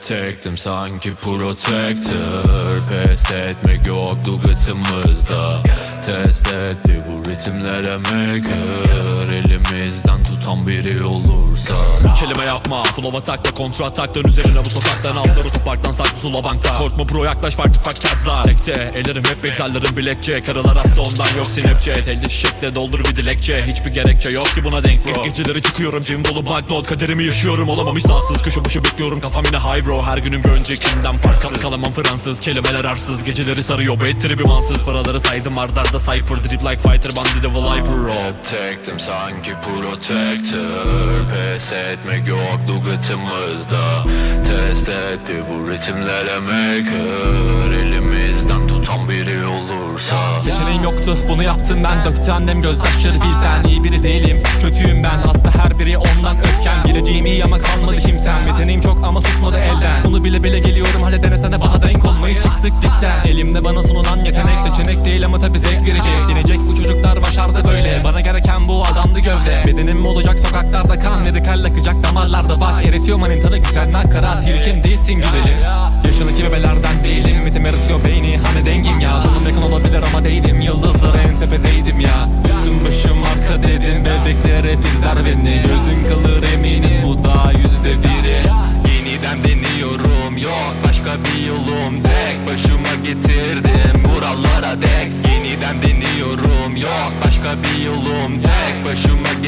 tektim sanki protector Pes etmek yoktu gıtımızda. Test etti bu ritimlere maker. Elimizden tutan biri olursa Kelime yapma. Flow atakta kontra ataktan üzerine bu sokaktan. Altları topraktan saklı sula bankta. Korkma bro yaklaş farklı farklı tarzlar Tekte ellerim hep egzallerim bilekçe. Karılar hasta ondan yok sinepçe. Elde şişekle doldur bir dilekçe. Hiçbir gerekçe yok ki buna denk bro. Geceleri çıkıyorum cebim dolu banknot Kaderimi yaşıyorum. Olamamış sağsız Köşe başı bekliyorum. Kafam yine high bro. Her günüm bir öncekinden farksız Kalamam Fransız kelimeler arsız. Geceleri sarıyor bu et tribi mansız. Paraları saydım ardarda cypher. Drip like fighter bandy devil hyper Hep tektim sanki protector. Pes etmek yoktu gıtımızda Test etti bu ritimlere maker Elimizden tutan biri olursa. Seçeneğim yoktu bunu yaptım ben. Döktü annem gözyaşları bilsen iyi biri değilim. Kötüyüm ben hasta her biri ondan öfkem. Geleceğim iyi ama kalmadı kimsem. Yeteneğim çok ama tutmadı elden. Bunu bile bile geliyorum hale denesene bana denk olmayı çıktık dipten. Elimde bana sunulan seçenek değil ama tabi zevk verecek Yenecek bu çocuklar başardı böyle. Bana gereken bu adamdı gövde. Bedenim mi olacak sokaklarda kan. Medikal akacak damarlarda bak. Eritiyor manitanı güzel kara. Tilkim değilsin güzelim. Yaşındaki bebelerden değilim. Ritim yaratıyor beyni. Hani dengim ya. Sonum yakın olabilir ama değdim Yıldızlara en tepedeydim ya. Üstüm başım arka dedim. Bebekler hep izler beni. Gözün kalır eminim bu da yüzde biri. Yeniden deniyorum yok. Başka bir yolum Tek başıma getirdim buralara dek. Yeniden deniyorum. Yok başka bir yolum Tek başıma